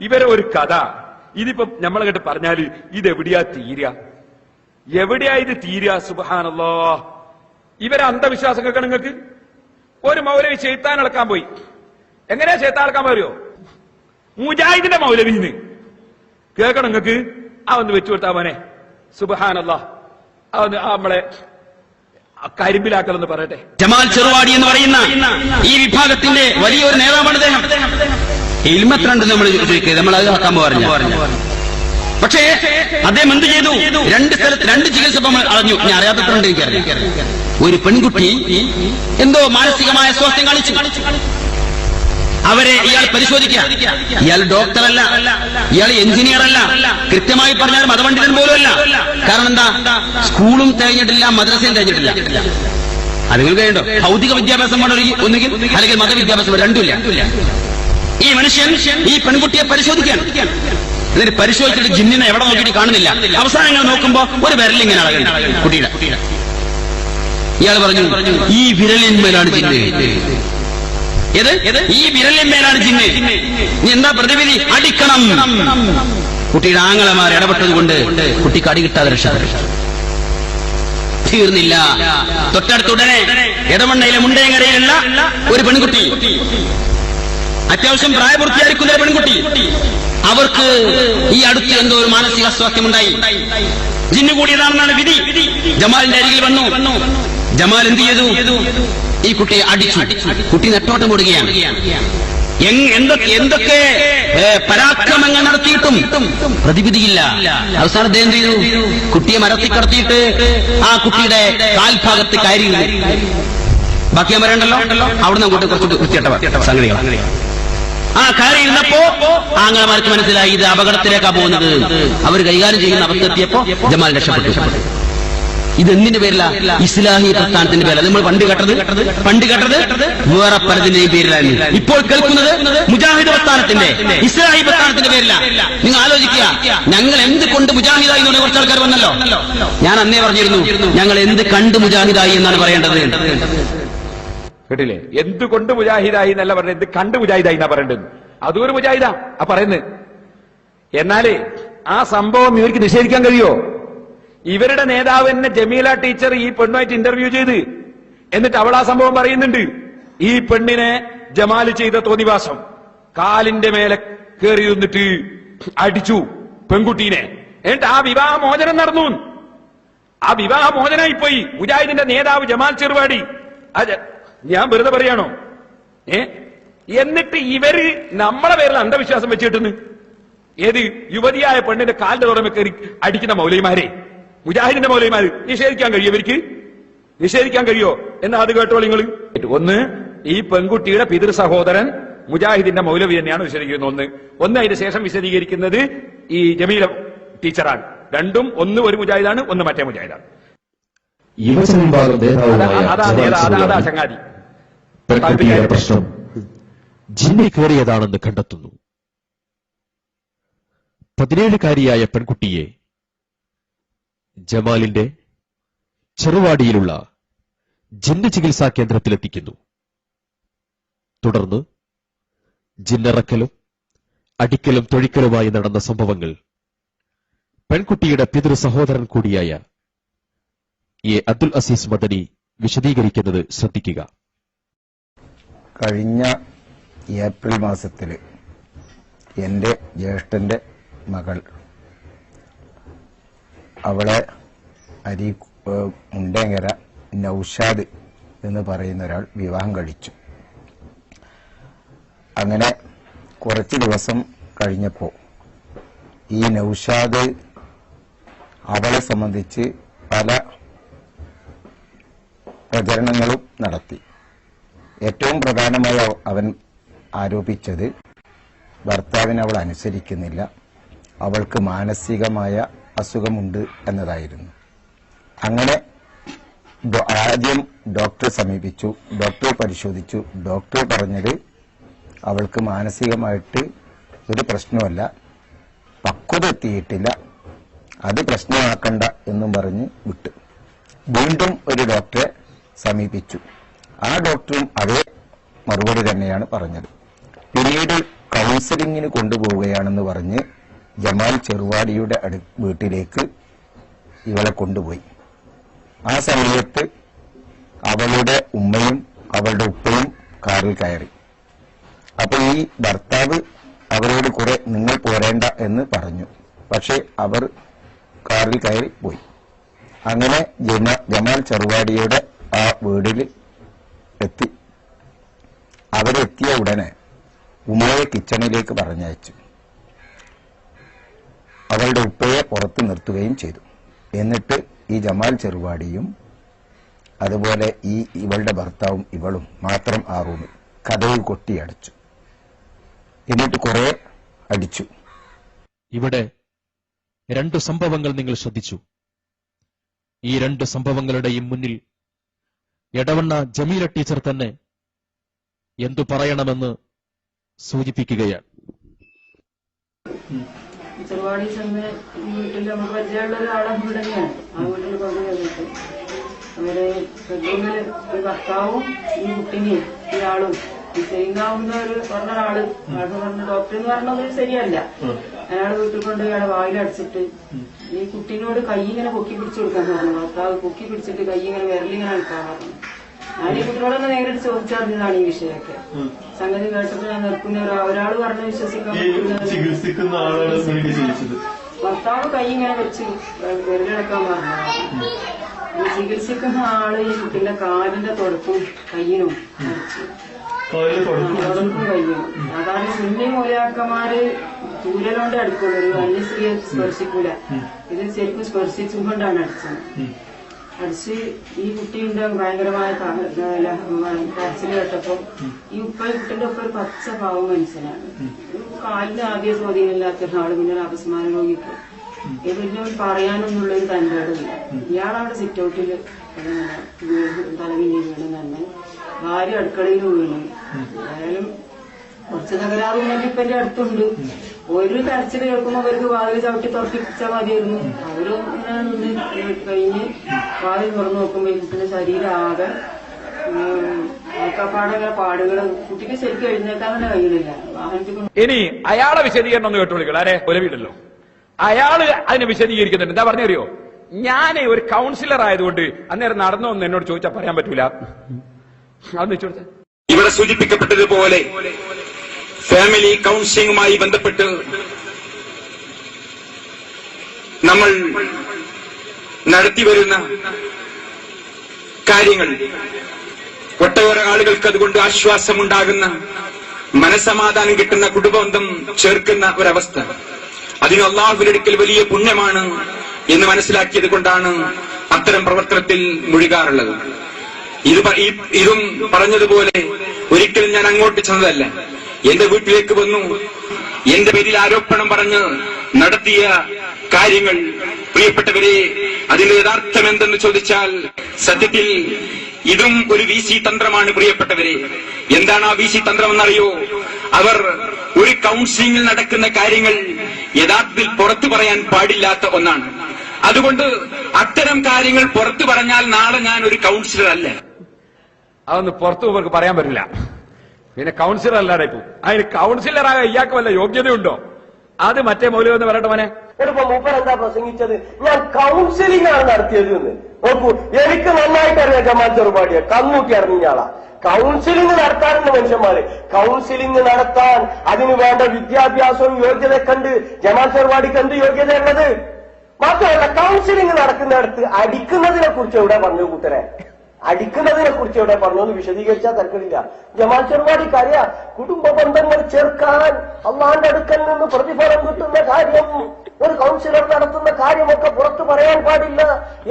ഇവരെ ഒരു കഥ. ഇതിപ്പോ നമ്മളെ കേട്ട് പറഞ്ഞാൽ ഇത് എവിടെയാ തീരുക എവിടെയാ ഇത് തീരുക സുബഹാനല്ലോ. ഇവരെ അന്ധവിശ്വാസം കേൾക്കണം നിങ്ങൾക്ക്? ഒരു മൗലവി ചെയ്ത്താൻ ഇളക്കാൻ പോയി. എങ്ങനെയാ ചെയ്ത്താൻ ഇളക്കാൻ പോയോ മുജാഹിദിന്റെ മൗലവിന്ന് കേൾക്കണം നിങ്ങൾക്ക്? ആ ഒന്ന് വെച്ചു കൊടുത്താ മോനെ. സുബഹാനല്ലോ. ആ ഒന്ന് നമ്മളെ കരിമ്പിലാക്കലെന്ന് പറയട്ടെ. ജമാൽ ചെറുവാടി എന്ന് പറയുന്ന ഈ വിഭാഗത്തിന്റെ വലിയൊരു നേതാവാണ് അദ്ദേഹം. ഇൽമത്രണ്ട് നമ്മൾ നമ്മൾ അത് ആക്കാൻ പറഞ്ഞു പക്ഷേ അദ്ദേഹം എന്ത് ചെയ്തു? രണ്ട് സ്ഥലത്ത് രണ്ട് ചികിത്സ അറിഞ്ഞു. ഞാൻ അറിയാത്തത്രണ്ട് ഒരു പെൺകുട്ടി എന്തോ മാനസികമായ സ്വാസ്ഥ്യം കാണിച്ചു. അവരെ ഇയാൾ പരിശോധിക്കുക. ഇയാൾ ഡോക്ടറല്ല. ഇയാൾ എഞ്ചിനീയർ അല്ല കൃത്യമായി പറഞ്ഞാൽ മതപണ്ഡിതൻ പോലും അല്ല കാരണം എന്താ? സ്കൂളും തികഞ്ഞിട്ടില്ല മദ്രസയും തികഞ്ഞിട്ടില്ല അത് നിങ്ങൾ കഴിയണ്ടോ ഭൗതിക വിദ്യാഭ്യാസം വേണം ഒന്നുകിൽ അല്ലെങ്കിൽ മതവിദ്യാഭ്യാസം രണ്ടുമില്ല ഈ മനുഷ്യൻ ഈ പെൺകുട്ടിയെ പരിശോധിക്കാൻ. എന്നിട്ട് പരിശോധിച്ചിട്ട് ജിന്നിനെ എവിടെ നോക്കിയിട്ട് കാണുന്നില്ല. അവസാനം ഇങ്ങനെ നോക്കുമ്പോ ഒരു വിരലിങ്ങനെ കുട്ടിയുടെ. ഇയാൾ പറഞ്ഞു ഈ വിരലിന്മേലാണ് ജിന്ന്. ഏത്? ഈ വിരലിന്മേലാണ് ജിന്ന്. ഇനി എന്താ പ്രതിവിധി? അടിക്കണം. കുട്ടിയുടെ ആങ്ങളമാർ ഇടപെട്ടത് കൊണ്ട് കുട്ടിക്ക് അടി കിട്ടാതെ രക്ഷ തീർന്നില്ല. തൊട്ടടുത്തുടനെ ഇടമണ്ണയിലെ മുണ്ടയങ്ങരയിലുള്ള ഒരു പെൺകുട്ടി. അത്യാവശ്യം പ്രായപൂർത്തിയായിരിക്കുന്ന ഒരു പെൺകുട്ടി. അവർക്ക് ഈ അടുത്ത് എന്തോ ഒരു മാനസിക അസ്വാസ്ഥ്യമുണ്ടായി. ജിന്നു കൂടിയതാണെന്നാണ് വിധി. ജമാലിന്റെ അരികിൽ വന്നു. ജമാൽ എന്ത് ചെയ്തു? ഈ കുട്ടിയെ അടിച്ചു. കുട്ടി നെട്ടോട്ടം എങ്- എന്തൊക്കെ എന്തൊക്കെ പരാക്രമങ്ങൾ നടത്തിയിട്ടും പ്രതിവിധിയില്ല. അവസാനം അദ്ദേഹം ചെയ്തു? കുട്ടിയെ മരത്തി കടത്തിയിട്ട് ആ കുട്ടിയുടെ കാൽഭാഗത്ത് കയറി ബാക്കി ഞാൻ പറയണ്ടല്ലോ? അവിടുന്ന് അങ്ങോട്ട് കുറച്ച് വൃത്തിയട്ട സംഗതികൾ ആ കയറി ഇരുന്നപ്പോ ആങ്ങളമാർക്ക് മനസ്സിലായി ഇത് അപകടത്തിലേക്കാ പോകുന്നത്. അവർ കൈകാര്യം ചെയ്യുന്ന അവസ്ഥ എത്തിയപ്പോ ജമാൽ രക്ഷപ്പെട്ടു. ഇത് എന്തിന്റെ പേരില? ഇസ്ലാഹി പ്രസ്ഥാനത്തിന്റെ പേരില. നമ്മൾ പണ്ട് കേട്ടത്? പണ്ട് കേട്ടത്? വേറെ പലതിന്റെയും പേരിലായിരുന്നു. ഇപ്പോൾ കേൾക്കുന്നത് മുജാഹിദ് പ്രസ്ഥാനത്തിന്റെ ഇസ്ലാഹി പ്രസ്ഥാനത്തിന്റെ പേരില. നിങ്ങൾ ആലോചിക്കുക. ഞങ്ങൾ എന്ത് കൊണ്ട് മുജാഹിദായി എന്ന് കുറച്ച് ആൾക്കാർ വന്നല്ലോ. ഞാൻ അന്നേ പറഞ്ഞിരുന്നു ഞങ്ങൾ എന്ത് കണ്ട് മുജാഹിദായി എന്നാണ് പറയേണ്ടത്. കേട്ടില്ലേ? എന്തുകൊണ്ട് മുജാഹിദായി എന്നല്ല പറഞ്ഞത്? എന്ത് കണ്ട് മുജാഹിദായി എന്നാ പറയേണ്ടത്? അതും ഒരു മുജാഹിദാ. ആ പറയുന്നത് എന്നാലേ ആ സംഭവം ഇവർക്ക് നിഷേധിക്കാൻ കഴിയോ? ഇവരുടെ നേതാവ് തന്നെ ജമീല ടീച്ചർ ഈ പെണ്ണുമായിട്ട് ഇന്റർവ്യൂ ചെയ്ത്. എന്നിട്ട് അവൾ ആ സംഭവം പറയുന്നുണ്ട്. ഈ പെണ്ണിനെ ജമാൽ ചെയ്ത തോന്നിവാസം. കാലിന്റെ മേലെ കയറി നിന്നിട്ട് അടിച്ചു പെൺകുട്ടീനെ. എന്നിട്ട് ആ വിവാഹ മോചനം നടന്നു. ആ വിവാഹ മോചനായി പോയി മുജാഹിദിന്റെ നേതാവ് ജമാൽ ചെറുവാടി. ഞാൻ വെറുതെ പറയാണോ? ഏ? എന്നിട്ട് ഇവർ നമ്മളെ പേരിൽ അന്ധവിശ്വാസം വെച്ചിട്ടുന്ന് ഏത് യുവതിയായ പെണ്ണിന്റെ കാലിന്റെ തുറമെ കയറി അടിക്കുന്ന മൗലൈമാരെ മുജാഹിദിന്റെ മൗലൈമാര് നിഷേധിക്കാൻ കഴിയും ഇവർക്ക് നിഷേധിക്കാൻ കഴിയോ എന്നാ അത് കേട്ടോ നിങ്ങൾ ഒന്ന് ഈ പെൺകുട്ടിയുടെ പിതൃ സഹോദരൻ മുജാഹിദിന്റെ മൗലവി തന്നെയാണ് വിശദീകരിക്കുന്നത് ഒന്ന് ഒന്ന് അതിന്റെ ശേഷം വിശദീകരിക്കുന്നത് ഈ ജമീല ടീച്ചറാണ് രണ്ടും ഒന്ന് ഒരു മുജാഹിദാണ് ഒന്ന് മറ്റേ മുജാഹിദാണ് അതാ അതാ അതാ ചങ്ങാതി പ്രശ്നം ജിന്നി കയറിയതാണെന്ന് കണ്ടെത്തുന്നു. പതിനേഴുകാരിയായ പെൺകുട്ടിയെ ജമാലിന്റെ ചെറുവാടിയിലുള്ള ജിന്ന് ചികിത്സാ കേന്ദ്രത്തിലെത്തിക്കുന്നു. തുടർന്ന് ജിന്നിറക്കലും അടിക്കലും തൊഴിക്കലുമായി നടന്ന സംഭവങ്ങൾ പെൺകുട്ടിയുടെ പിതൃ സഹോദരൻ കൂടിയായ എ അബ്ദുൽ അസീസ് മദനി വിശദീകരിക്കുന്നത് ശ്രദ്ധിക്കുക. കഴിഞ്ഞ ഏപ്രിൽ മാസത്തിൽ എന്റെ ജ്യേഷ്ഠന്റെ മകൾ അവളെ അരി മുണ്ടേങ്ങര നൌഷാദ് എന്ന് പറയുന്ന ഒരാൾ വിവാഹം കഴിച്ചു. അങ്ങനെ കുറച്ച് ദിവസം കഴിഞ്ഞപ്പോൾ ഈ നൌഷാദ് അവളെ സംബന്ധിച്ച് പല പ്രചരണങ്ങളും നടത്തി. ഏറ്റവും പ്രധാനമായി അവൻ ആരോപിച്ചത് ഭർത്താവിനെ അവൾ അനുസരിക്കുന്നില്ല. അവൾക്ക് മാനസികമായ അസുഖമുണ്ട് എന്നതായിരുന്നു. അങ്ങനെ ആദ്യം ഡോക്ടറെ സമീപിച്ചു. ഡോക്ടറെ പരിശോധിച്ചു. ഡോക്ടർ പറഞ്ഞത് അവൾക്ക് മാനസികമായിട്ട് ഒരു പ്രശ്നമല്ല പക്വത എത്തിയിട്ടില്ല. അത് പ്രശ്നമാക്കണ്ട എന്നും പറഞ്ഞ് വിട്ടു. വീണ്ടും ഒരു ഡോക്ടറെ സമീപിച്ചു. ആ ഡോക്ടറും അതേ മറുപടി തന്നെയാണ് പറഞ്ഞത്. പിന്നീട് കൗൺസിലിങ്ങിന് കൊണ്ടുപോവുകയാണെന്ന് പറഞ്ഞ് ജമാൽ ചെറുവാടിയുടെ അടു വീട്ടിലേക്ക് ഇവളെ കൊണ്ടുപോയി. ആ സമയത്ത് അവളുടെ ഉമ്മയും അവളുടെ ഉപ്പയും കാറിൽ കയറി. അപ്പൊ ഈ ഭർത്താവ് അവരോട് കുറെ നിങ്ങൾ പോരേണ്ട എന്ന് പറഞ്ഞു. പക്ഷെ അവർ കാറിൽ കയറി പോയി. അങ്ങനെ ജമാൽ ചെറുവാടിയുടെ ആ വീടിൽ എത്തി. അവരെത്തിയ ഉടനെ ഉമ്മയെ കിച്ചണിലേക്ക് പറഞ്ഞയച്ചു. അവളുടെ ഉപ്പയെ പുറത്ത് നിർത്തുകയും ചെയ്തു. എന്നിട്ട് ഈ ജമാൽ ചെറുപാടിയും അതുപോലെ ഈ ഇവളുടെ ഭർത്താവും ഇവളും മാത്രം ആ റൂമിൽ കഥയിൽ കൊട്ടിയടച്ചു. എന്നിട്ട് കുറെ അടിച്ചു. ഇവിടെ രണ്ട് സംഭവങ്ങൾ നിങ്ങൾ ശ്രദ്ധിച്ചു. ഈ രണ്ട് സംഭവങ്ങളുടെയും മുന്നിൽ എടവണ്ണ ജമീല ടീച്ചർ തന്നെ എന്തു പറയണമെന്ന് സൂചിപ്പിക്കുകയാണ്. ചെറുവാടി ആ ബെഡ്റൂമിൽ ഒരാൾ. പറഞ്ഞ ഡോക്ടർ എന്ന് പറഞ്ഞത് ശരിയല്ല. അയാൾ വീട്ടിൽ കൊണ്ട് അയാളെ വായിലടച്ചിട്ട് ഈ കുട്ടീനോട് കൈ ഇങ്ങനെ പൊക്കി പിടിച്ചു കൊടുക്കാൻ പറഞ്ഞു. ഭർത്താവ് പൊക്കി പിടിച്ചിട്ട് കൈ ഇങ്ങനെ വിരലിങ്ങനെ എടുക്കാൻ പറഞ്ഞു. ഞാൻ ഈ കുട്ടിയോടൊന്ന് നേരിട്ട് ചോദിച്ചറിഞ്ഞതാണ് ഈ വിഷയമൊക്കെ. സംഗതി കേട്ടപ്പോൾ ഞാൻ നിൽക്കുന്ന ഒരാൾ പറഞ്ഞ് വിശ്വസിക്കാൻ ചികിത്സിക്കുന്ന ആളാണ് ചെയ്യിച്ചത് ഭർത്താവ് കൈ ഇങ്ങനെ വെച്ച് വെറുതെടുക്കാൻ പറഞ്ഞു ചികിത്സിക്കുന്ന ആൾ ഈ കുട്ടിന്റെ കാലിന്റെ തുടക്കും കയ്യിനും തുടക്കം കയ്യിനും. അതാണ് സുന്നി മൂലയാക്കന്മാര് ചൂരലോണ്ട് അടുക്കുള്ളൂ ഒരു അന്യസ്ത്രീയെ സ്പർശിക്കൂല. ഇത് ശരിക്കും സ്പർശിച്ചുകൊണ്ടാണ് അടിച്ചത്. അടിച്ച് ഈ കുട്ടീന്റെ ഭയങ്കരമായ കരച്ചിൽ കേട്ടപ്പോ ഈ ഉപ്പ കുട്ടിന്റെ ഒപ്പം ഒരു പച്ച പാവം മനുഷ്യനാണ്. കാലിന് ആദ്യ സ്വാധീനമില്ലാത്ത ഒരാൾ പിന്നെ ഒരു അപസ്മാര രോഗിക്ക് പറയാനൊന്നുള്ള ഒരു തന്റെ ഇല്ല ഇയാളവിടെ സിറ്റ് ഔട്ടിൽ തലവിഞ്ഞ് വീണ് തന്നെ. ഭാര്യ അടുക്കളയിൽ വീണു. ഏതായാലും കുറച്ച് തകരാറുണ്ടെങ്കിൽ ഇപ്പൊ എന്റെ അടുത്തുണ്ട്. ഒരു കരച്ചിൽ കേൾക്കുമ്പോ അവർക്ക് വാതിൽ ചവിട്ടി തുറപ്പിച്ചാൽ മതിയായിരുന്നു. അവരും ഇങ്ങനെ നിന്ന് കഴിഞ്ഞ് വാതിൽ തുറന്നു നോക്കുമ്പോ ഇതിന്റെ ശരീരം ആകെ കുട്ടിക്ക് ശരിക്കും എഴുന്നേക്കാൻ തന്നെ കഴിയുന്നില്ല. ഇനി അയാളെ വിശദീകരണം ഒന്ന് കേട്ടോളികൾ ആരെ? ഒലവിയില്ലല്ലോ അയാൾ അതിനെ വിശദീകരിക്കുന്നുണ്ട്. എന്താ പറഞ്ഞറിയോ ഞാൻ ഒരു കൗൺസിലർ ആയതുകൊണ്ട് അന്നേരം നടന്നു എന്ന് എന്നോട് ചോദിച്ചാൽ പറയാൻ പറ്റൂല. അതൊന്ന് ചോദിച്ചാൽ ഇവിടെ സൂചിപ്പിക്കപ്പെട്ടതുപോലെ ഫാമിലി കൗൺസിലിംഗുമായി ബന്ധപ്പെട്ട് നമ്മൾ നടത്തിവരുന്ന കാര്യങ്ങൾ ഒട്ടേറെ ആളുകൾക്ക് അതുകൊണ്ട് ആശ്വാസമുണ്ടാകുന്ന മനസമാധാനം കിട്ടുന്ന കുടുംബബന്ധം ചേർക്കുന്ന ഒരവസ്ഥ. അതിന് അള്ളാഹുവിനടുക്കൽ വലിയ പുണ്യമാണ് എന്ന് മനസ്സിലാക്കിയത് കൊണ്ടാണ് അത്തരം പ്രവർത്തനത്തിൽ മുഴുകാറുള്ളത്. ഇത് ഇതും പറഞ്ഞതുപോലെ ഒരിക്കലും ഞാൻ അങ്ങോട്ട് ചെന്നതല്ല. എന്റെ വീട്ടിലേക്ക് വന്നു. എന്റെ പേരിൽ ആരോപണം പറഞ്ഞ് നടത്തിയ കാര്യങ്ങൾ. പ്രിയപ്പെട്ടവരെ അതിന്റെ യഥാർത്ഥം എന്തെന്ന് ചോദിച്ചാൽ സത്യത്തിൽ ഇതും ഒരു വി സി തന്ത്രമാണ് പ്രിയപ്പെട്ടവരെ. എന്താണ് ആ വി സി തന്ത്രം എന്നറിയോ അവർ ഒരു കൗൺസിലിംഗിൽ നടക്കുന്ന കാര്യങ്ങൾ യഥാർത്ഥത്തിൽ പുറത്തു പറയാൻ പാടില്ലാത്ത ഒന്നാണ്. അതുകൊണ്ട് അത്തരം കാര്യങ്ങൾ പുറത്തു പറഞ്ഞാൽ നാളെ ഞാൻ ഒരു കൗൺസിലർ അല്ല. അതൊന്നും പുറത്തു പറയാൻ പറ്റില്ല. പിന്നെ കൗൺസിലർ അല്ലാതെ ഇപ്പൊ അതിന് കൗൺസിലറായ ഇയാൾക്ക് വല്ല യോഗ്യതയുണ്ടോ? അത് മറ്റേ മൗലം എന്ന് പറയട്ടെ മോനെ. എന്താ പ്രസംഗിച്ചത്? ഞാൻ കൗൺസിലിംഗ് ആണ് നടത്തിയത് എന്ന്. നോക്കൂ എനിക്ക് നന്നായിട്ട് അറിയാം ജമാൽ ചെറുപാടിയെ. കണ്ണൂട്ടി അറിഞ്ഞാളാ കൗൺസിലിംഗ് നടത്താറുണ്ട് മനുഷ്യന്മാര്. കൗൺസിലിംഗ് നടത്താൻ അതിന് വേണ്ട വിദ്യാഭ്യാസവും യോഗ്യത കണ്ട് ജമാൽ ചെറുപാടിക്ക് എന്ത് യോഗ്യതയുള്ളത്? മാത്രമല്ല കൗൺസിലിംഗ് നടക്കുന്നിടത്ത് അടിക്കുന്നതിനെ കുറിച്ച് എവിടെ പറഞ്ഞു കൂട്ടരെ? അടിക്കുന്നതിനെ കുറിച്ച് എവിടെ പറഞ്ഞു വിശദീകരിച്ചാൽ തർക്കമില്ല. ജമാൽ ചെറുപാടി കാര്യ. കുടുംബ ബന്ധങ്ങൾ ചേർക്കാൻ അള്ളാന്റെ അടുക്കൽ നിന്ന് പ്രതിഫലം കിട്ടുന്ന കാര്യം ഒരു കൗൺസിലർ നടത്തുന്ന കാര്യമൊക്കെ പുറത്തു പറയാൻ പാടില്ല.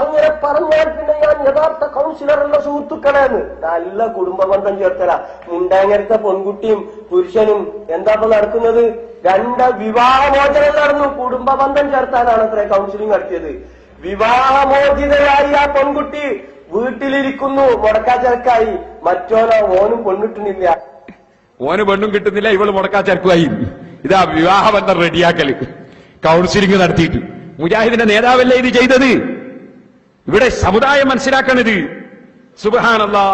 അങ്ങനെ പറഞ്ഞാൽ പിന്നെ ഞാൻ യഥാർത്ഥ കൗൺസിലറുള്ള സുഹൃത്തുക്കളെന്ന് നല്ല കുടുംബ ബന്ധം ചേർത്തല. മുണ്ടാങ്ങരത്തെ പെൺകുട്ടിയും പുരുഷനും എന്താ ഇപ്പൊ നടക്കുന്നത്? രണ്ട വിവാഹമോചനം നടന്നു. കുടുംബ ബന്ധം ചേർത്താനാണ് അത്ര കൗൺസിലിംഗ് നടത്തിയത്. വിവാഹമോചിതയായി ആ പെൺകുട്ടി വീട്ടിലിരിക്കുന്നു. മുടക്കാച്ചരക്കായി. മറ്റോനോ ഓനും പെണ്ണിട്ടുന്നില്ല ഓന് പെണ്ണും കിട്ടുന്നില്ല ഇവൾ മുടക്കാച്ചരക്കുമായി ഇതാ വിവാഹബന്ധം റെഡിയാക്കൽ. കൗൺസിലിംഗ് നടത്തിയിട്ട്. മുജാഹിദിന്റെ നേതാവല്ലേ ഇത് ചെയ്തത്? ഇവിടെ സമുദായം മനസ്സിലാക്കണത്. സുബഹാനല്ലാ